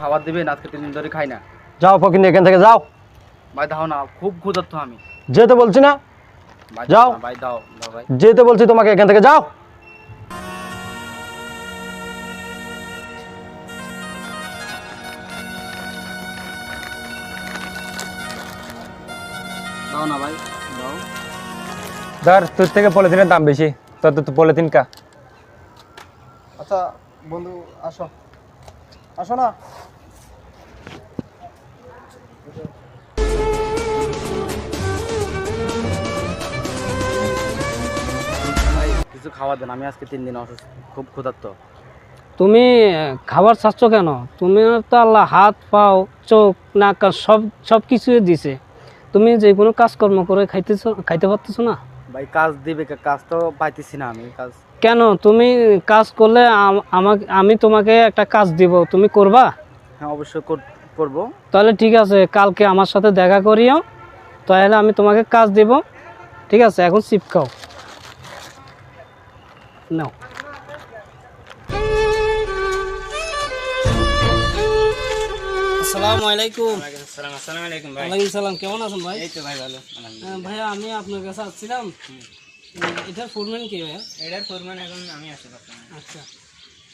খাবার দিবেন আজকে তিন দিন ধরে খাই না। যাও ফকিনি এখান থেকে যাও। ভাই দাও না খুব ক্ষুধার্ত আমি। যেতে বলছি না। ভাই যাও। না, ভাই দাও দাও ভাই। যেতে বলছি তোমাকে এখান থেকে যাও। দাও না ভাই দাও। ধর তোর থেকে পলিথিনের দাম বেশি। তোর তো পলিথিন কা। আচ্ছা বন্ধু আসো। আসো না। কিছু খাবার দেন আমি আজকে তিন দিন অসুস্থ খুব ক্ষুধার্ত। তুমি খাবার চাচ্ছ কেন? তুমি তো আল্লাহ হাত পাও চোখ নাক সব সব কিছুই দিছে। তুমি যে কোনো কাজকর্ম করে খাইতেছ খাইতে পারতেছো না? ভাই কাজ দিবে কে? কাজ তো পাইতেছি না আমি কাজ। কেন? তুমি কাজ করলে আম- আমাকে আমি তোমাকে একটা কাজ দিব তুমি করবা? হ্যাঁ অবশ্যই করব। তাহলে ঠিক আছে কালকে আমার সাথে দেখা করিও তাহলে আমি তোমাকে কাজ দিব। ঠিক আছে এখন চিপ খাও। নাও। আসসালামু আলাইকুম। আসসালামু আলাইকুম ওয়ালাইকুম সালাম কেমন আছেন ভাই? এই তো ভাই ভালো হ্যাঁ, ভাইয়া আমি আপনার কাছে আসছিলাম। এটার ফোরম্যান কে ভাইয়া? এটার ফোরম্যান এখন আমি আসি আচ্ছা।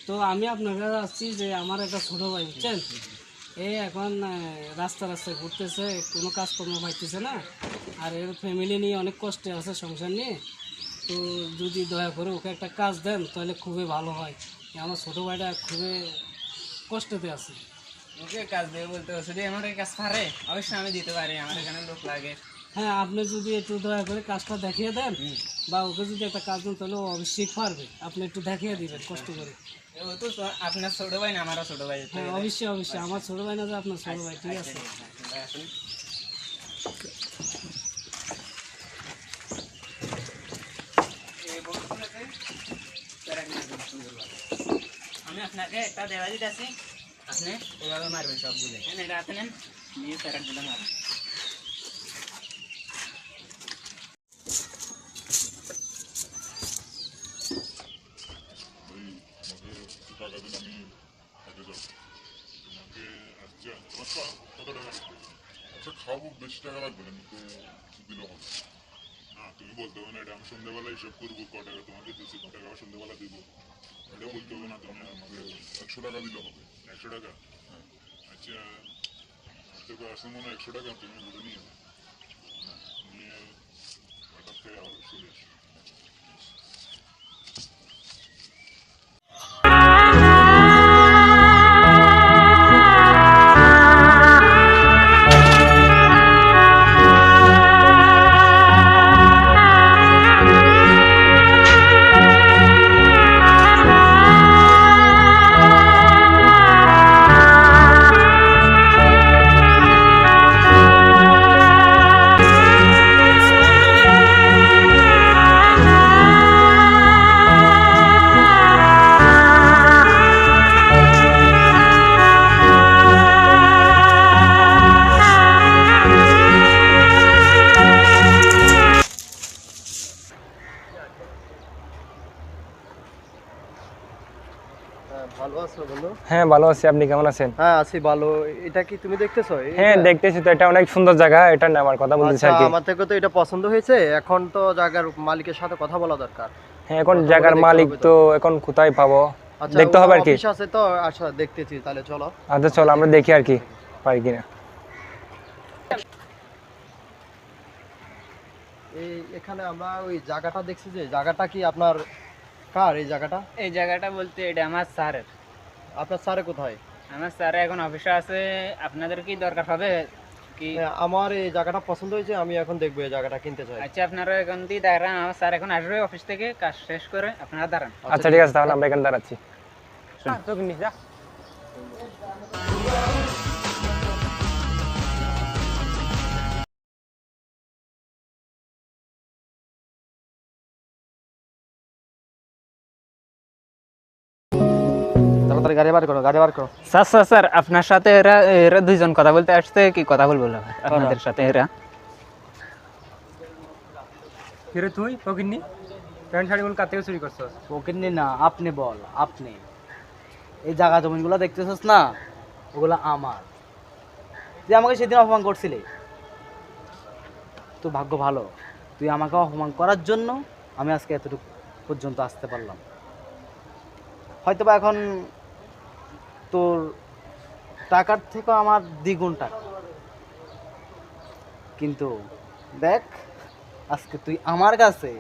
তো আমি আপনার কাছে আসছি যে আমার একটা ছোট ভাই বুঝছেন? এই এখন রাস্তা রাস্তায় ঘুরতেছে, কোনো কাজকর্ম পাইতেছে না। আর এর ফ্যামিলি নিয়ে অনেক কষ্টে আছে সংসার নিয়ে। তো যদি দয়া করে ওকে একটা কাজ দেন, তাহলে খুবই ভালো হয়। আমার ছোটো ভাইটা খুবই কষ্টতে আছে। ওকে কাজ দেবে বলতে যদি আমার কাজ পারে। অবশ্যই আমি দিতে পারি, আমার এখানে লোক লাগে। হ্যাঁ আপনি যদি একটু দয়া করে কাজটা দেখিয়ে দেন বা ওকে যদি একটা কাজ দেন তাহলে অবশ্যই পারবে। আপনি একটু দেখিয়ে দিবেন কষ্ট করে। তো আপনার ছোট ভাই না আমারও ছোট ভাই। হ্যাঁ অবশ্যই অবশ্যই। আমার ছোট ভাই না যে আপনার ছোট ভাই ঠিক আছে। আমি আপনাকে একটা দেওয়া দিতেছি। আপনি এভাবে মারবেন সবগুলো হ্যাঁ এটা হাতে নিয়ে প্যারাকগুলো মারবেন আচ্ছা খাব বেশি টাকা লাগবে না তো দিলে হবে না তুমি বলতে হবে না এটা আমি সন্ধ্যাবেলা হিসাব করব ক টাকা তোমাকে দিচ্ছি ক টাকা সন্ধ্যাবেলা দেবো এটা বলতে হবে না তুমি আমাকে একশো টাকা দিলে হবে একশো টাকা হ্যাঁ আচ্ছা তোকে আসলে মনে হয় একশো টাকা তুমি বুঝে নিয়ে নিয়ে হঠাৎ খেয়ে আবার চলে আসো আছো বন্ধু হ্যাঁ ভালো আছি। আপনি কেমন আছেন? হ্যাঁ আছি ভালো। এটা কি তুমি দেখতেছো? হ্যাঁ দেখতেছি তো। এটা অনেক সুন্দর জায়গা। এটা নেওয়ার কথা বলতেছি আচ্ছা আর কি। আমার থেকে তো এটা পছন্দ হয়েছে। এখন তো জায়গার মালিকের সাথে কথা বলা দরকার। হ্যাঁ এখন জায়গার মালিক তো এখন কোথায় পাবো? আচ্ছা দেখতে হবে আর কি। অফিস আছে তো। আচ্ছা দেখতেছি তাহলে চলো। আচ্ছা চলো আমরা দেখি আর কি। পাই কিনা। এই এখানে আমরা ওই জায়গাটা দেখছি যে জায়গাটা কি আপনার কার এই জায়গাটা? এই জায়গাটা বলতে এটা আমার স্যারের। আপনার স্যারে কোথায়? আমার স্যারে এখন অফিসে আছে। আপনাদের কি দরকার হবে? কি? হ্যাঁ, আমার এই জায়গাটা পছন্দ হয়েছে আমি এখন দেখব এই জায়গাটা কিনতে চাই। আচ্ছা আপনারা এখন দিয়ে দাঁড়ান আমার স্যার এখন আসবে অফিস থেকে কাজ শেষ করে আপনারা দাঁড়ান। আচ্ছা ঠিক আছে। তাহলে আমরা এখানে দাঁড়াচ্ছি। যা। গাড়ি বার করো গাড়ি বার করো। স্যার স্যার স্যার আপনার সাথে এরা এরা দুইজন কথা বলতে আসছে কি কথা বলব আপনাদের সাথে এরা। কিরে তুই? প্যান্ট শাড়িগুলো কার থেকে চুরি করছস? না আপনি বল আপনি। এই জায়গা দেখতেছিস না? ওগুলো আমার। যে আমাকে সেদিন অপমান করছিলে। তো ভাগ্য ভালো। তুই আমাকে অপমান করার জন্য আমি আজকে এতটুকু পর্যন্ত আসতে পারলাম। হয়তো বা এখন টাকার থেকে আমার দ্বিগুণ টাকা। কিন্তু দেখ আজকে তুই আমার কাছে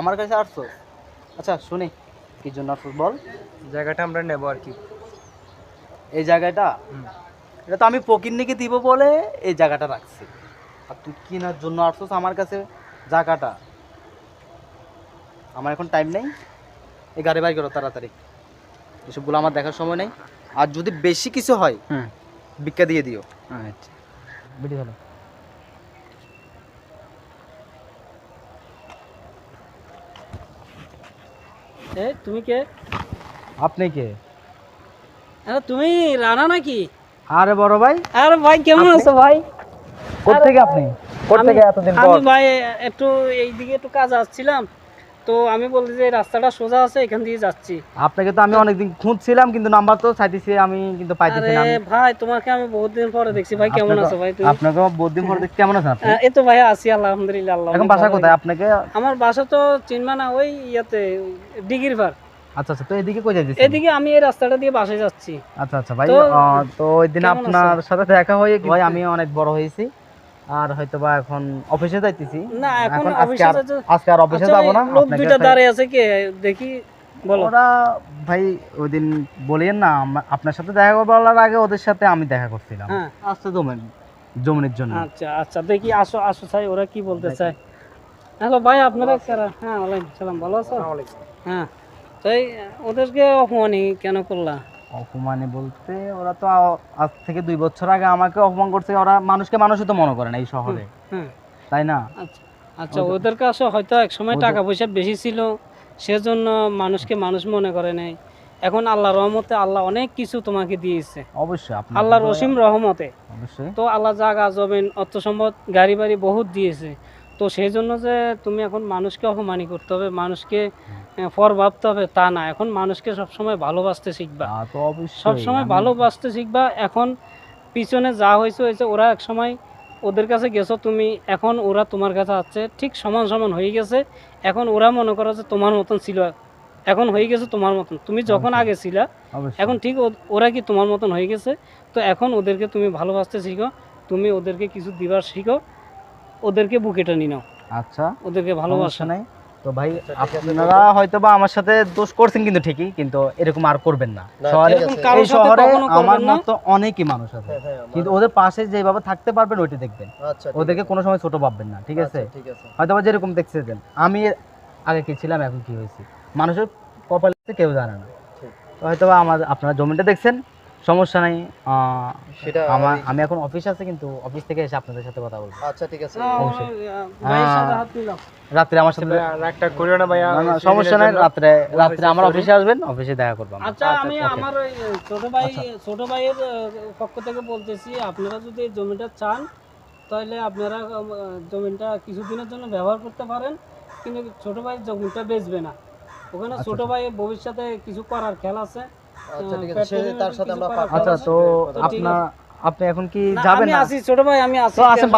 আমার কাছে আসছস। আচ্ছা শুনি কি জন্য আসছস বল? জায়গাটা আমরা নেব আর কি। এই জায়গাটা? এটা তো আমি পকিরনিকে দিব বলে এই জায়গাটা রাখছি। আর তুই কেনার জন্য আসছস আমার কাছে জায়গাটা? আমার এখন টাইম নেই। এই গাড়ি বাই করো তাড়াতাড়ি। এসবগুলো আমার দেখার সময় নেই। আর যদি বেশি কিছু হয় হুম ভিক্ষা দিয়ে দিও। আচ্ছা। বেটি ভালো এ তুমি কে? আপনি কে? আরে তুমি রানা নাকি? আরে বড় ভাই। আরে ভাই কেমন আছো ভাই? কোথেকে আপনি? কোথেকে এতদিন পর? আমি ভাই একটু এইদিকে একটু কাজ আসছিলাম। তো আমি বলছি যে রাস্তাটা সোজা আছে এখান দিয়ে যাচ্ছি। আপনাকে তো আমি অনেকদিন খুঁজছিলাম কিন্তু নাম্বার তো চাইতেছি আমি কিন্তু পাইতেছি না। আমি ভাই তোমাকে আমি বহুত দিন পরে দেখছি। ভাই কেমন আছো ভাই তুমি? আপনাকে বহুত দিন পর দেখতে কেমন আছেন আপনি? এই তো ভাই আছি আলহামদুলিল্লাহ আল্লাহ এখন বাসা কোথায় আপনাকে? আমার বাসা তো চিনবা না ওই ইয়াতে ডিগির ভার আচ্ছা আচ্ছা তো এদিকে কই যাইতেছেন? এদিকে আমি এই রাস্তাটা দিয়ে বাসায় যাচ্ছি। আচ্ছা আচ্ছা ভাই তো- ওই দিন আপনার সাথে দেখা হয়ে ভাই আমি অনেক বড় হয়েছি। আর হয়তো বা এখন অফিসে যাইতেছি। না এখন আজকে আর আজকে আর অফিসে আচ্ছা, যাব না? লোক দুইটা দাঁড়িয়ে আছে কে? দেখি বলো। ওরা ভাই ওই দিন বলিয়েন না আপনার সাথে দেখা বলার আগে ওদের সাথে আমি দেখা করছিলাম। হ্যাঁ। আসতে জমেন। জমিনের জন্য। আচ্ছা আচ্ছা দেখি আসো আসো চাই ওরা কি বলতে চায়। হ্যালো ভাই আপনারা কারা? হ্যাঁ ওয়ালাইকুম সালাম ভালো আছো? হ্যাঁ তাই ওদেরকে অপমানি কেন করলা? অপমানে বলতে ওরা তো আজ থেকে দুই বছর আগে আমাকে অপমান করছে ওরা মানুষকে মানুষই তো মনে করে না এই শহরে। হ্যাঁ তাই না? আচ্ছা আচ্ছা ওদের কাছে হয়তো এক সময় টাকা পয়সা বেশি ছিল সেজন্য মানুষকে মানুষ মনে করে নাই। এখন আল্লাহ রহমতে আল্লাহ অনেক কিছু তোমাকে দিয়েছে। অবশ্যই আল্লাহর অসীম রহমতে। অবশ্যই। তো আল্লাহ জাগা জমিন অর্থ সম্পদ গাড়ি বাড়ি বহুত দিয়েছে। তো সেই জন্য যে তুমি এখন মানুষকে অপমানি করতে হবে মানুষকে পর ভাবতে হবে তা না। এখন মানুষকে সবসময় ভালোবাসতে শিখবা। সবসময় ভালোবাসতে শিখবা। এখন পিছনে যা হয়েছে হয়েছে ওরা এক সময় ওদের কাছে গেছো তুমি এখন ওরা তোমার কাছে আছে ঠিক সমান সমান হয়ে গেছে। এখন ওরা মনে করো যে তোমার মতন ছিল। এখন হয়ে গেছে তোমার মতন। তুমি যখন আগে ছিলা এখন ঠিক ওরা কি তোমার মতন হয়ে গেছে? তো এখন ওদেরকে তুমি ভালোবাসতে শিখো তুমি ওদেরকে কিছু দিবার শিখো ওদেরকে বুকেটা টানি নাও। আচ্ছা। ওদেরকে ভালোবাসা। নাই। তো ভাই আপনারা হয়তো বা আমার সাথে দোষ করছেন কিন্তু ঠিকই কিন্তু এরকম আর করবেন না। শহরে এই আমার মতো অনেকই মানুষ আছে। হ্যাঁ, হ্যাঁ, কিন্তু ওদের পাশে যেভাবে থাকতে পারবেন ওইটা দেখবেন। আচ্ছা ওদেরকে কোনো সময় ছোট ভাববেন না ঠিক আছে? আচ্ছা, হয়তো বা যেরকম দেখছেন আমি আগে কি ছিলাম এখন কি হয়েছি? মানুষের কপালে কেউ জানে না। হয়তো বা আমার আপনারা জমিটা দেখছেন সমস্যা নাই সেটা আমার আমি- আমি এখন অফিস আছে কিন্তু অফিস থেকে এসে আপনাদের সাথে কথা বলব। আচ্ছা ঠিক আছে। অবশ্যই। ভাইয়ের সাথে হাত মিলাও। রাত্রে আমার সাথে রাগটা করিও না ভাইয়া না, না, ওই সমস্যা নাই। রাত্রে রাত্রে আমার অফিসে আসবেন অফিসে দেখা করব আচ্ছা আমি আমার ওই ছোট ভাই ছোট ভাইয়ের পক্ষ থেকে বলতেছি আপনারা যদি জমিটা চান তাহলে আপনারা জমিটা কিছুদিনের জন্য ব্যবহার করতে পারেন কিন্তু ছোট ভাই জমিটা বেচবে না। ওখানে ছোট ভাই ভবিষ্যতে কিছু করার খেয়াল আছে। আচ্ছা ঠিক আছে পেট্রোল সে ডিজেলের তার সাথে আমরা আচ্ছা তো আপনার আপনি এখন কি যাবেন আমি না? ছোট ভাই আমি আসি। তো আসেন